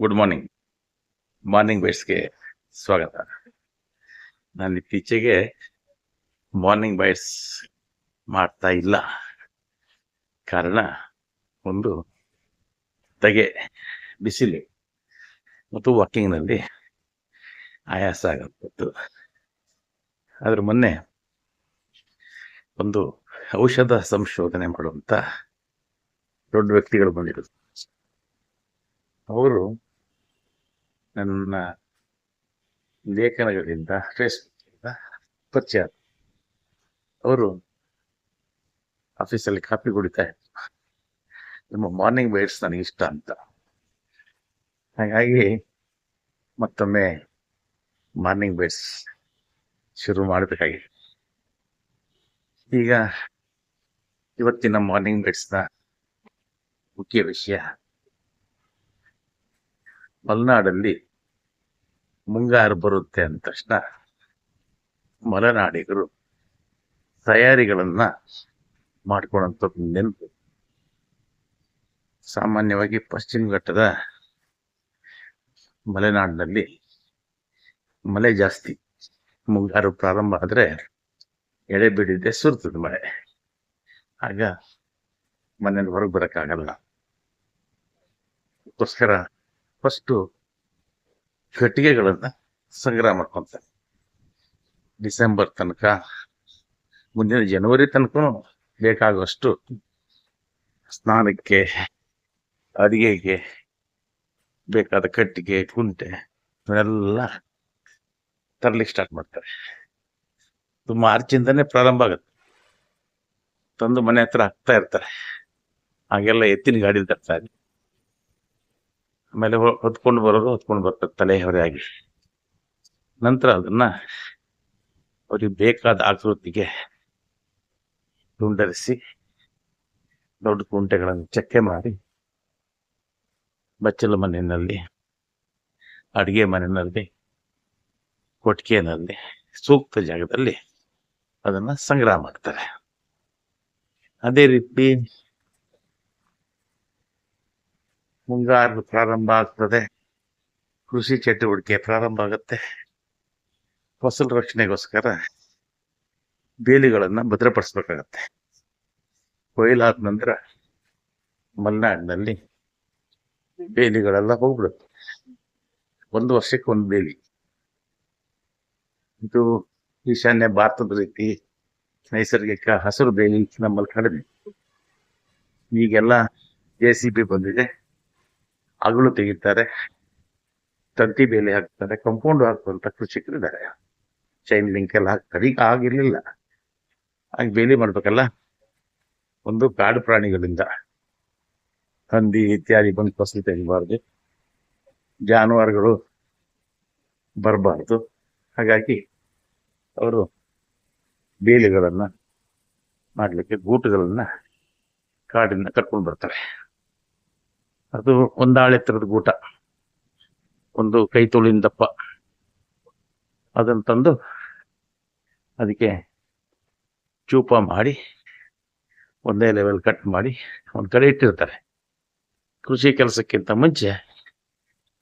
Good morning morning ಬೈಟ್ಸ್ಗೆ ಸ್ವಾಗತ. ನಾನು ಇತ್ತೀಚೆಗೆ ಮಾರ್ನಿಂಗ್ ಬೈಟ್ಸ್ ಮಾಡ್ತಾ ಇಲ್ಲ. ಕಾರಣ ಒಂದು ತೆಗೆ ಬಿಸಿಲು ಮತ್ತು ವಾಕಿಂಗ್ನಲ್ಲಿ ಆಯಾಸ ಆಗುತ್ತೆ ಆದ್ರೆ ಮೊನ್ನೆ ಒಂದು ಔಷಧ ಸಂಶೋಧನೆ ಮಾಡುವಂಥ ದೊಡ್ಡ ವ್ಯಕ್ತಿಗಳು ಬಂದಿರೋದು ಅವರು ನನ್ನ ಲೇಖನಗಳಿಂದ ಫೇಸ್ಬುಕ್ಕಿಂದ ಪರಿಚಯ. ಅವರು ಆಫೀಸಲ್ಲಿ ಕಾಫಿ ಕುಡಿತಾ ಇದ್ರು. ನಿಮ್ಮ ಮಾರ್ನಿಂಗ್ ಬೈಟ್ಸ್ ನನಗೆ ಇಷ್ಟ ಅಂತ. ಹಾಗಾಗಿ ಮತ್ತೊಮ್ಮೆ ಮಾರ್ನಿಂಗ್ ಬೈಟ್ಸ್ ಶುರು ಮಾಡಬೇಕಾಗಿದೆ. ಈಗ ಇವತ್ತಿನ ಮಾರ್ನಿಂಗ್ ಬೈಟ್ಸ್ನ ಮುಖ್ಯ ವಿಷಯ ಮಲೆನಾಡಲ್ಲಿ ಮುಂಗಾರು ಬರುತ್ತೆ ಅಂದ ತಕ್ಷಣ ಮಲೆನಾಡಿಗರು ತಯಾರಿಗಳನ್ನ ಮಾಡ್ಕೊಳಂತ ನೆನಪು. ಸಾಮಾನ್ಯವಾಗಿ ಪಶ್ಚಿಮ ಘಟ್ಟದ ಮಲೆನಾಡಿನಲ್ಲಿ ಮಳೆ ಜಾಸ್ತಿ, ಮುಂಗಾರು ಪ್ರಾರಂಭ ಆದರೆ ಎಳೆ ಬಿಡಿದೆ ಸುರ್ತದೆ ಮಳೆ. ಆಗ ಮನೇಲಿ ಹೊರಗೆ ಬರೋಕ್ಕಾಗಲ್ಲ. ಅದಕ್ಕೋಸ್ಕರ ಫಸ್ಟು ಕಟ್ಟಿಗೆಗಳನ್ನ ಸಂಗ್ರಹ ಮಾಡ್ಕೊಂತಾರೆ. ಡಿಸೆಂಬರ್ ತನಕ, ಮುಂದಿನ ಜನವರಿ ತನಕ ಬೇಕಾಗುವಷ್ಟು ಸ್ನಾನಕ್ಕೆ, ಅಡಿಗೆಗೆ ಬೇಕಾದ ಕಟ್ಟಿಗೆ, ಕುಂಟೆ ಇವನ್ನೆಲ್ಲ ತರಲಿಕ್ಕೆ ಸ್ಟಾರ್ಟ್ ಮಾಡ್ತಾರೆ. ಮಾರ್ಚ್ ಮಾರ್ಚಿಂದನೇ ಪ್ರಾರಂಭ ಆಗುತ್ತೆ. ತಂದು ಮನೆ ಹತ್ರ ಹಾಕ್ತಾ ಇರ್ತಾರೆ. ಹಾಗೆಲ್ಲ ಎತ್ತಿನ ಗಾಡಿ ತರ್ತಾರೆ ಆಮೇಲೆ ಹೊತ್ಕೊಂಡು ಬರೋರು ಹೊತ್ಕೊಂಡು ಬರ್ತಾರೆ ತಲೆ ಹೊರೆಯಾಗಿ ನಂತರ ಅದನ್ನ ಅವ್ರಿಗೆ ಬೇಕಾದ ಆಕೃತಿಗೆ ತುಂಡರಿಸಿ ದೊಡ್ಡ ಕುಂಟೆಗಳನ್ನು ಚಕ್ಕೆ ಮಾಡಿ ಬಚ್ಚಲ ಮನೆಯಲ್ಲಿ, ಅಡಿಗೆ ಮನೆಯಲ್ಲಿ ಕೊಟ್ಟಿಗೆನಲ್ಲಿ ಸೂಕ್ತ ಜಾಗದಲ್ಲಿ ಅದನ್ನ ಸಂಗ್ರಹ ಮಾಡ್ತಾರೆ. ಅದೇ ರೀತಿ ಮುಂಗಾರು ಪ್ರಾರಂಭ ಆಗ್ತದೆ. ಕೃಷಿ ಚಟುವಟಿಕೆ ಪ್ರಾರಂಭ ಆಗುತ್ತೆ. ಫಸಲು ರಕ್ಷಣೆಗೋಸ್ಕರ ಬೇಲಿಗಳನ್ನು ಭದ್ರಪಡಿಸ್ಬೇಕಾಗತ್ತೆ. ಕೊಯ್ಲಾದ ನಂತರ ಮಲೆನಾಡಿನಲ್ಲಿ ಬೇಲಿಗಳೆಲ್ಲ ಹೋಗ್ಬಿಡುತ್ತೆ. ಒಂದು ವರ್ಷಕ್ಕೆ ಒಂದು ಬೇಲಿ. ಇದು ಈಶಾನ್ಯ ಭಾರತದ ರೀತಿ ನೈಸರ್ಗಿಕ ಹಸಿರು ಬೇಲಿ ನಮ್ಮಲ್ಲಿ ಕಡಿಮೆ. ಈಗೆಲ್ಲ ಜೆ ಸಿ ಬಿ ಬಂದಿದೆ. ಅಗಳು ತೆಗಿತಾರೆ, ತಂತಿ ಬೇಲಿ ಹಾಕ್ತಾರೆ ಕಂಪೌಂಡ್ ಹಾಕುವಂತ ಕೃಷಿಕರು ಇದ್ದಾರೆ ಚೈನ್ ಲಿಂಕ್ ಎಲ್ಲ ಹಾಕ್ತಾರೆ. ಈಗ ಆಗಿರ್ಲಿಲ್ಲ ಹಾಗೆ ಬೇಲಿ ಮಾಡ್ಬೇಕಲ್ಲ? ಒಂದು ಕಾಡು ಪ್ರಾಣಿಗಳಿಂದ. ಹಂದಿ, ಇತ್ಯಾದಿ ಬಂದು ಫಸಲು ತೆಗಿಬಾರ್ದು. ಜಾನುವಾರುಗಳು ಬರಬಾರ್ದು. ಹಾಗಾಗಿ ಅವರು ಬೇಲಿಗಳನ್ನು ಮಾಡಲಿಕ್ಕೆ, ಗೂಟುಗಳನ್ನು ಕಾಡಿಂದ ಕರ್ಕೊಂಡು ಬರ್ತಾರೆ. ಅದು ಒಂದಾಳೆ ಎತ್ತರದ ಗೂಟ. ಒಂದು ಕೈ ತೊಳಿನ ದಪ್ಪ. ಅದನ್ನು ತಂದು ಅದಕ್ಕೆ ಚೂಪ ಮಾಡಿ, ಒಂದೇ ಲೆವೆಲ್ ಕಟ್ ಮಾಡಿ ಒಂದು ಕಡೆ ಇಟ್ಟಿರ್ತಾರೆ. ಕೃಷಿ ಕೆಲಸಕ್ಕಿಂತ ಮುಂಚೆ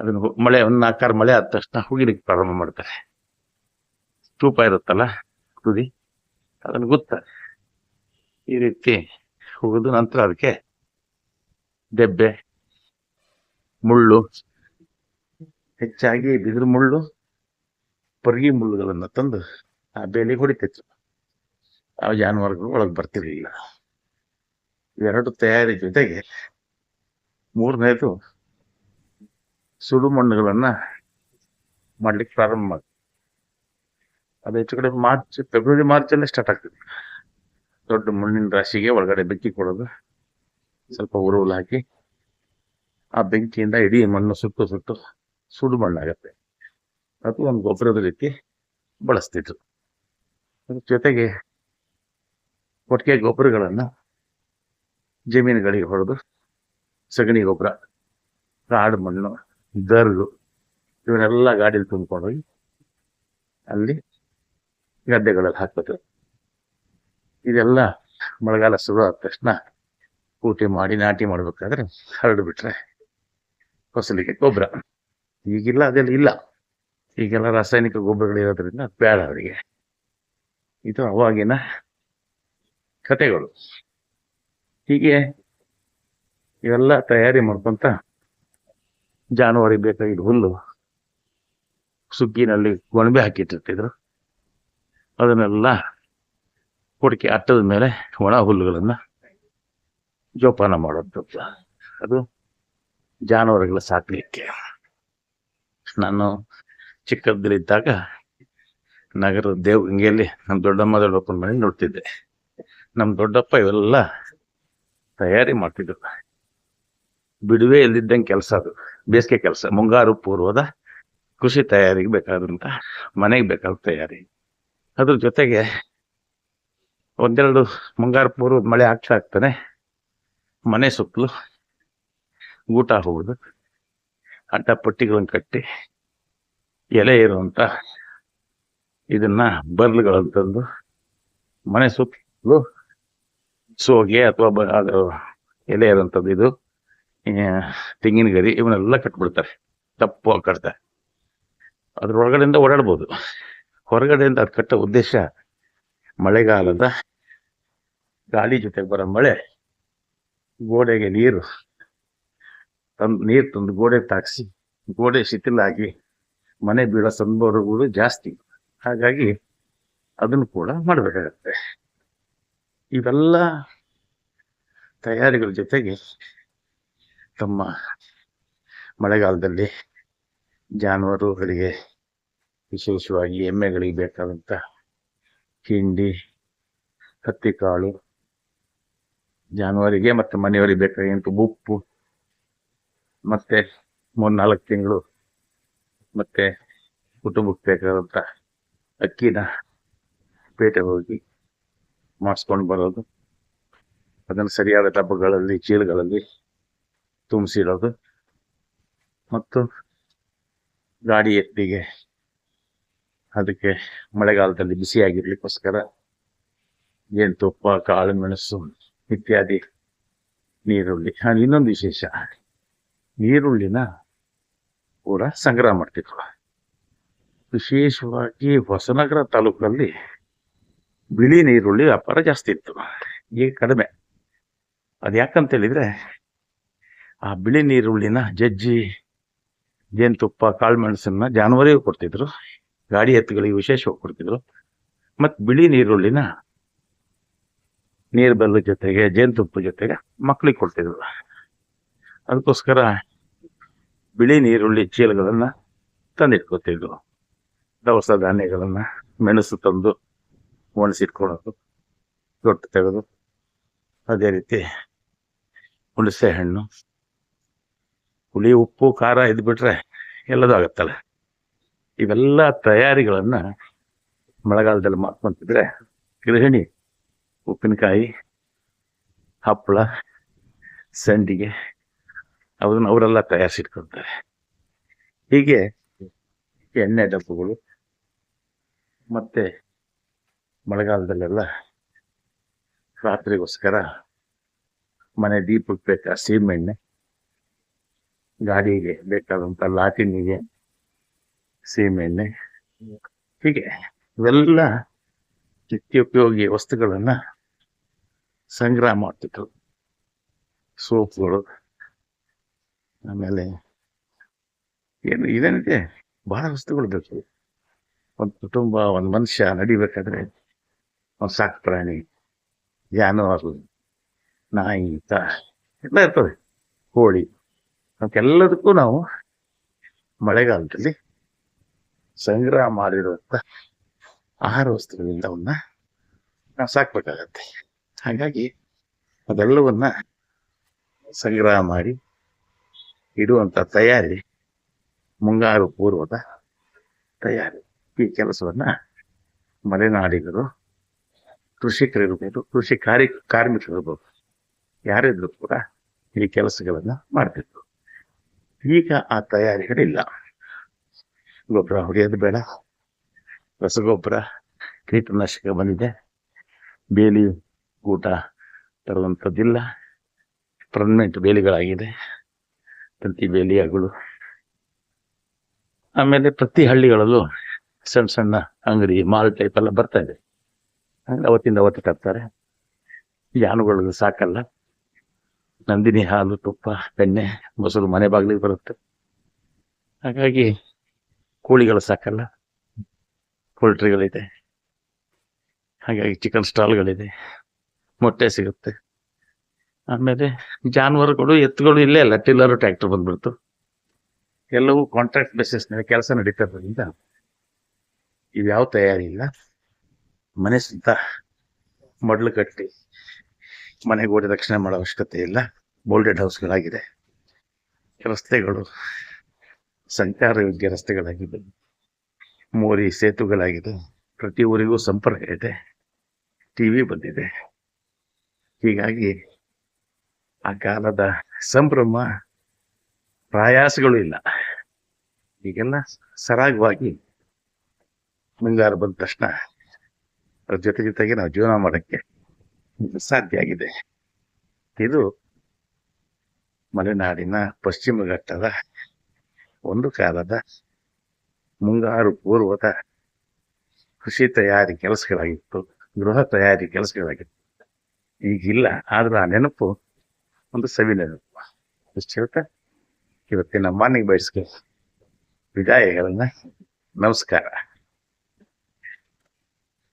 ಅದನ್ನು ಮಳೆ, ಒಂದು ನಾಲ್ಕಾರು ಮಳೆ ಆದ ತಕ್ಷಣ ಹುಗಿಲಿಕ್ಕೆ ಪ್ರಾರಂಭ ಮಾಡ್ತಾರೆ. ಚೂಪ ಇರುತ್ತಲ್ಲ, ತುದಿ, ಅದನ್ನು ಗೊತ್ತಾರೆ. ಈ ರೀತಿ ಹೋಗೋದು ನಂತರ ಅದಕ್ಕೆ ದೆಬ್ಬೆ ಮುಳ್ಳು. ಹೆಚ್ಚಾಗಿ ಬಿದಿರು ಮುಳ್ಳು, ಪರ್ಗಿ ಮುಳ್ಳುಗಳನ್ನು ತಂದು ಆ ಬೇಲಿಗೆ ಹೊಡಿತಿತ್ತು ಆ ಜಾನುವಾರುಗಳು ಒಳಗೆ ಬರ್ತಿರ್ಲಿಲ್ಲ. ಇವೆರಡು ತಯಾರಿ ಜೊತೆಗೆ ಮೂರನೇದು ಸುಡು ಮಣ್ಣುಗಳನ್ನ ಮಾಡ್ಲಿಕ್ಕೆ ಪ್ರಾರಂಭ ಮಾಡಿ ಅದು ಹೆಚ್ಚು ಕಡೆ ಮಾರ್ಚ್, ಫೆಬ್ರವರಿ ಮಾರ್ಚ್ ಅಲ್ಲೇ ಸ್ಟಾರ್ಟ್ ಆಗ್ತದೆ. ದೊಡ್ಡ ಮಣ್ಣಿನ ರಾಶಿಗೆ ಒಳಗಡೆ ಬೆಕ್ಕಿ ಕೊಡೋದು ಸ್ವಲ್ಪ ಉರುವಲು ಹಾಕಿ ಆ ಬೆಂಕಿಯಿಂದ ಇಡೀ ಮಣ್ಣು ಸುಟ್ಟು ಸುಟ್ಟು ಸುಡು ಮಣ್ಣಾಗತ್ತೆ. ಅದು ಒಂದು ಗೊಬ್ಬರದ ರೀತಿ ಬಳಸ್ತಿದ್ರು. ಅದ್ರ ಜೊತೆಗೆ ಕೊಟ್ಟಿಗೆ ಗೊಬ್ಬರಗಳನ್ನು ಜಮೀನುಗಳಿಗೆ ಹೊಡೆದು ಸಗಣಿ ಗೊಬ್ಬರ ಕಾಡು ಮಣ್ಣು ದರ್ಗು ಇವನ್ನೆಲ್ಲ ಗಾಡಿಯಲ್ಲಿ ತುಂಬಿಕೊಂಡೋಗಿ ಅಲ್ಲಿ ಗದ್ದೆಗಳಲ್ಲಿ ಹಾಕ್ಬೇಕು ಇದೆಲ್ಲ ಮಳೆಗಾಲ ಶುರು ಆದ ತಕ್ಷಣ ಕೂಟಿ ಮಾಡಿ ನಾಟಿ ಮಾಡ್ಬೇಕಾದ್ರೆ ಹರಡು ಬಿಟ್ರೆ ಫಸಲಿಗೆ ಗೊಬ್ಬರ. ಈಗಿಲ್ಲ, ಅದೆಲ್ಲ ಇಲ್ಲ. ಈಗೆಲ್ಲ ರಾಸಾಯನಿಕ ಗೊಬ್ಬರಗಳಿರೋದ್ರಿಂದ ಬೇಡ ಅವರಿಗೆ. ಇದು ಅವಾಗಿನ ಕತೆಗಳು ಹೀಗೆ ಇವೆಲ್ಲ ತಯಾರಿ ಮಾಡ್ಕೊಂತ ಜಾನುವಾರಿಗೆ ಬೇಕಾಗಿದ್ದ ಹುಲ್ಲು ಸುಗ್ಗಿನಲ್ಲಿ ಗೊಣಬೆ ಹಾಕಿಟ್ಟಿರ್ತಿದ್ರು. ಅದನ್ನೆಲ್ಲ ಕುಡಿಕೆ ಅಟ್ಟದ ಮೇಲೆ ಒಣ ಹುಲ್ಲುಗಳನ್ನು ಜೋಪಾನ ಮಾಡೋದು ಅದು ಜಾನುವಾರುಗಳ ಸಾಕ್ಲಿಕ್ಕೆ. ನಾನು ಚಿಕ್ಕದ್ದಿದ್ದಾಗ ನಗರದ ದೇವಗಂಗೆಯಲ್ಲಿ ನಮ್ಮ ದೊಡ್ಡಮ್ಮ ದೊಡ್ಡಪ್ಪನ ಮನೆ ನೋಡ್ತಿದ್ದೆ. ನಮ್ಮ ದೊಡ್ಡಪ್ಪ ಇವೆಲ್ಲ ತಯಾರಿ ಮಾಡ್ತಿದ್ರು. ಬಿಡುವೆ ಇಲ್ದಿದ್ದಂಗೆ ಕೆಲಸ ಅದು. ಬೇಸಿಗೆ ಕೆಲಸ. ಮುಂಗಾರು ಪೂರ್ವದ ಕೃಷಿ ತಯಾರಿಗೆ ಬೇಕಾದಂತ ಮನೆಗೆ ಬೇಕಾದ ತಯಾರಿ. ಅದ್ರ ಜೊತೆಗೆ ಒಂದೆರಡು ಮುಂಗಾರು ಪೂರ್ವದ ಮಳೆ ಆಗ್ತಾ ಆಗ್ತಾನೆ ಮನೆ ಸುತ್ತಲೂ ಊಟ ಹೋಗುದು ಅಡ್ಡ ಪಟ್ಟಿಗಳನ್ನು ಕಟ್ಟಿ ಎಲೆ ಇರುವಂತ ಇದನ್ನ ತಂದು ಮನೆ ಸುತ್ತಲು ಸೋಗೆ ಅಥವಾ ಅದು ಎಲೆ ಇರುವಂಥದ್ದು ಇದು. ತೆಂಗಿನ ಗರಿ ಇವನ್ನೆಲ್ಲ ಕಟ್ಬಿಡ್ತಾರೆ. ತಪ್ಪು ಕಟ್ತಾರೆ ಅದ್ರೊಳಗಡೆಯಿಂದ ಓಡಾಡ್ಬೋದು. ಹೊರಗಡೆಯಿಂದ ಅದು ಕಟ್ಟೋ ಉದ್ದೇಶ ಮಳೆಗಾಲದ ಗಾಳಿ ಜೊತೆಗೆ ಬರೋ ಮಳೆ, ಗೋಡೆಗೆ ನೀರು ತಂದು ನೀರು ತಂದು ಗೋಡೆ ತಾಗಿಸಿ ಗೋಡೆ ಶಿಥಿಲಾಗಿ ಮನೆ ಬೀಳೋ ಸಂದರ್ಭಗಳು ಜಾಸ್ತಿ. ಹಾಗಾಗಿ ಅದನ್ನು ಕೂಡ ಮಾಡಬೇಕಾಗತ್ತೆ. ಇವೆಲ್ಲ ತಯಾರಿಗಳ ಜೊತೆಗೆ ತಮ್ಮ ಮಳೆಗಾಲದಲ್ಲಿ ಜಾನುವಾರುಗಳಿಗೆ ವಿಶೇಷವಾಗಿ ಎಮ್ಮೆಗಳಿಗೆ ಬೇಕಾದಂಥ ಹಿಂಡಿ ಹತ್ತಿ ಕಾಳು ಜಾನುವಾರಿಗೆ ಮತ್ತು ಮನೆಯವರಿಗೆ ಬೇಕಾದಂಥ ಉಪ್ಪು ಮತ್ತೆ ಮೂರ್ನಾಲ್ಕು ತಿಂಗಳು ಮತ್ತೆ ಕುಟುಂಬಕ್ಕೆ ಬೇಕಾದಂತ ಅಕ್ಕಿನ ಪೇಟೆ ಹೋಗಿ ಮಾಡಿಸ್ಕೊಂಡು ಬರೋದು. ಅದನ್ನು ಸರಿಯಾದ ಡಬ್ಬಗಳಲ್ಲಿ, ಚೀಲಗಳಲ್ಲಿ ತುಂಬಿಸಿಡೋದು ಮತ್ತು ಗಾಡಿ ಎತ್ತಿಗೆ ಅದಕ್ಕೆ ಮಳೆಗಾಲದಲ್ಲಿ ಬಿಸಿಯಾಗಿರ್ಲಿಕ್ಕೋಸ್ಕರ ತುಪ್ಪ, ಕಾಳು, ಮೆಣಸು ಇತ್ಯಾದಿ ನೀರುಳ್ಳಿ. ಇನ್ನೊಂದು ವಿಶೇಷ. ನೀರುಳ್ಳಿನ ಕೂಡ ಸಂಗ್ರಹ ಮಾಡ್ತಿದ್ರು ವಿಶೇಷವಾಗಿ ಹೊಸನಗರ ತಾಲೂಕಲ್ಲಿ ಬಿಳಿ ನೀರುಳ್ಳಿ ವ್ಯಾಪಾರ ಜಾಸ್ತಿ ಇತ್ತು. ಈಗ ಕಡಿಮೆ. ಅದು ಯಾಕಂತ ಹೇಳಿದ್ರೆ ಆ ಬಿಳಿ ನೀರುಳ್ಳಿನ ಜಜ್ಜಿ, ಜೇನುತುಪ್ಪ, ಕಾಳುಮೆಣಸನ್ನ ಜಾನುವಾರಿಗೂ ಕೊಡ್ತಿದ್ರು. ಗಾಡಿ ಎತ್ತುಗಳಿಗೆ ವಿಶೇಷವಾಗಿ ಕೊಡ್ತಿದ್ರು. ಮತ್ತು ಬಿಳಿ ನೀರುಳ್ಳಿನ ನೀರು ಬೆಲ್ಲದ ಜೊತೆಗೆ, ಜೇನುತುಪ್ಪ ಜೊತೆಗೆ ಮಕ್ಕಳಿಗೆ ಕೊಡ್ತಿದ್ರು. ಅದಕ್ಕೋಸ್ಕರ ಬಿಳಿ ನೀರುಳ್ಳಿ ಚೀಲಗಳನ್ನ ತಂದಿಟ್ಕೋತಿದ್ರು ದವಸ ಧಾನ್ಯಗಳನ್ನ ಮೆಣಸು ತಂದು ಒಣಸಿಟ್ಕೊಳೋದು ದೊಡ್ಡ ತೆಗೆದು ಅದೇ ರೀತಿ ಹುಣಸೆ ಹಣ್ಣು ಹುಳಿ, ಉಪ್ಪು, ಖಾರ ಇದ್ ಬಿಟ್ರೆ ಎಲ್ಲದೂ ಆಗತ್ತಲ್ಲ. ಇವೆಲ್ಲ ತಯಾರಿಗಳನ್ನ ಮಳೆಗಾಲದಲ್ಲಿ ಮಾಡ್ಕೊಂತಿದ್ರೆ ಗೃಹಿಣಿ ಉಪ್ಪಿನಕಾಯಿ, ಹಪ್ಪಳ, ಸಂಡಿಗೆ ಅದನ್ನ ಅವರೆಲ್ಲ ತಯಾರಿಸಿಟ್ಕೊಳ್ತಾರೆ ಹೀಗೆ ಎಣ್ಣೆ ಡಬ್ಬಗಳು ಮತ್ತೆ ಮಳೆಗಾಲದಲ್ಲೆಲ್ಲ ರಾತ್ರಿಗೋಸ್ಕರ ಮನೆ ದೀಪಕ್ಕೆ ಬೇಕಾದ ಸೀಮೆಣ್ಣೆ, ಗಾಡಿಗೆ ಬೇಕಾದಂಥ ಲಾಟಿನಿಗೆ ಸೀಮೆಣ್ಣೆ, ಹೀಗೆ ಇವೆಲ್ಲ ನಿತ್ಯೋಪಯೋಗಿ ವಸ್ತುಗಳನ್ನು ಸಂಗ್ರಹ ಮಾಡ್ತಿದ್ರು. ಸೋಪ್ಗಳು ಆಮೇಲೆ ಏನು ಇದೇನಿದೆ ಬಹಳ ವಸ್ತುಗಳು ಬೇಕು. ಒಂದು ಕುಟುಂಬ, ಒಂದು ಮನುಷ್ಯ ನಡಿಬೇಕಾದ್ರೆ ಒಂದು ಸಾಕು ಪ್ರಾಣಿ ಜಾನುವಾರು ನಾಯಿ, ತ, ಎಲ್ಲ ಇರ್ತದೆ. ಕೋಳಿ ಅವಕ್ಕೆಲ್ಲದಕ್ಕೂ ನಾವು ಮಳೆಗಾಲದಲ್ಲಿ ಸಂಗ್ರಹ ಮಾಡಿರುವಂಥ ಆಹಾರ ವಸ್ತುಗಳಿಂದ ಅವನ್ನ ನಾವು ಸಾಕ್ಬೇಕಾಗತ್ತೆ. ಹಾಗಾಗಿ ಅದೆಲ್ಲವನ್ನ ಸಂಗ್ರಹ ಮಾಡಿ ಇಡುವಂತ ತಯಾರಿ ಮುಂಗಾರು ಪೂರ್ವದ ತಯಾರಿ. ಈ ಕೆಲಸವನ್ನ ಮಲೆನಾಡಿಗರು ಕೃಷಿಕರಿರ್ಬೋದು ಕೃಷಿ ಕಾರ್ಯ ಕಾರ್ಮಿಕರಿರ್ಬೋದು ಯಾರಿದ್ರು ಕೂಡ ಈ ಕೆಲಸಗಳನ್ನ ಮಾಡ್ತಿದ್ರು. ಈಗ ಆ ತಯಾರಿಗಳಿಲ್ಲ. ಗೊಬ್ಬರ ಹೊಡೆಯೋದು ಬೇಡ. ರಸಗೊಬ್ಬರ, ಕೀಟನಾಶಕ ಬಂದಿದೆ. ಬೇಲಿ ಊಟ ತರುವಂಥದ್ದಿಲ್ಲ ಪರ್ಮನೆಂಟ್ ಬೇಲಿಗಳಾಗಿದೆ. ತಂತಿ ಬೇಲಿಯಾಗಳು ಆಮೇಲೆ ಪ್ರತಿ ಹಳ್ಳಿಗಳಲ್ಲೂ ಸಣ್ಣ ಸಣ್ಣ ಅಂಗಡಿ, ಮಾಲ್ ಟೈಪ್ ಎಲ್ಲ ಬರ್ತಾ ಇದೆ. ಅವತ್ತಿಂದ ಅವತ್ತು ತರ್ತಾರೆ. ಯಾನುಗಳು ಸಾಕಲ್ಲ. ನಂದಿನಿ ಹಾಲು, ತುಪ್ಪ, ಬೆಣ್ಣೆ, ಮೊಸರು ಮನೆ ಬಾಗಿಲಿಗೆ ಬರುತ್ತೆ. ಹಾಗಾಗಿ ಕೋಳಿಗಳು ಸಾಕಲ್ಲ. ಪೋಲ್ಟ್ರಿಗಳಿದೆ ಹಾಗಾಗಿ ಚಿಕನ್ ಸ್ಟಾಲ್ಗಳಿದೆ. ಮೊಟ್ಟೆ ಸಿಗುತ್ತೆ. ಆಮೇಲೆ ಜಾನುವಾರುಗಳು ಎತ್ತುಗಳು ಇಲ್ಲೇ ಅಲ್ಲ, ಟಿಲ್ಲರು ಟ್ರ್ಯಾಕ್ಟರ್ ಬಂದ್ಬಿಡ್ತು. ಎಲ್ಲವೂ ಕಾಂಟ್ರಾಕ್ಟ್ ಬೇಸಿಸ್ ಮೇಲೆ ಕೆಲಸ ನಡೀತಿರೋದ್ರಿಂದ ಇವ್ಯಾವ ತಯಾರಿ ಇಲ್ಲ. ಮನೆ ಸುತ್ತ ಮಡ್ಲು ಕಟ್ಟಿ ಮನೆಗೆ ಓಡಿ ರಕ್ಷಣೆ ಮಾಡೋ ಅವಶ್ಯಕತೆ ಇಲ್ಲ. ಬೋಲ್ಡೆಡ್ ಹೌಸ್ಗಳಾಗಿದೆ ರಸ್ತೆಗಳು ಸಂಚಾರ ಯೋಗ್ಯ ರಸ್ತೆಗಳಾಗಿದೆ. ಮೋರಿ ಸೇತುಗಳಾಗಿದೆ. ಪ್ರತಿ ಊರಿಗೂ ಸಂಪರ್ಕ ಇದೆ. ಟಿವಿ ಬಂದಿದೆ. ಹೀಗಾಗಿ ಆ ಕಾಲದ ಸಂಭ್ರಮ ಪ್ರಯಾಸಗಳು ಇಲ್ಲ. ಈಗೆಲ್ಲ ಸರಾಗವಾಗಿ ಮುಂಗಾರು ಬಂದ ತಕ್ಷಣ ಅದ್ರ ಜೊತೆ ಜೊತೆಗೆ ನಾವು ಜೀವನ ಮಾಡೋಕ್ಕೆ ಸಾಧ್ಯ ಆಗಿದೆ. ಇದು ಮಲೆನಾಡಿನ ಪಶ್ಚಿಮ ಘಟ್ಟದ ಒಂದು ಕಾಲದ ಮುಂಗಾರು ಪೂರ್ವದ ಕೃಷಿ ತಯಾರಿ ಕೆಲಸಗಳಾಗಿತ್ತು, ಗೃಹ ತಯಾರಿ ಕೆಲಸಗಳಾಗಿತ್ತು. ಈಗಿಲ್ಲ, ಆದ್ರೆ ಆ ನೆನಪು ಒಂದು ಸವಿ ನೆನಪು ಇಷ್ಟು ಹೇಳ್ತಾ ಇವತ್ತಿನ ಮಾರ್ನಿಂಗ್ ಬೈಟ್ಸ್ಗೆ ವಿದಾಯಗಳನ್ನ. ನಮಸ್ಕಾರ.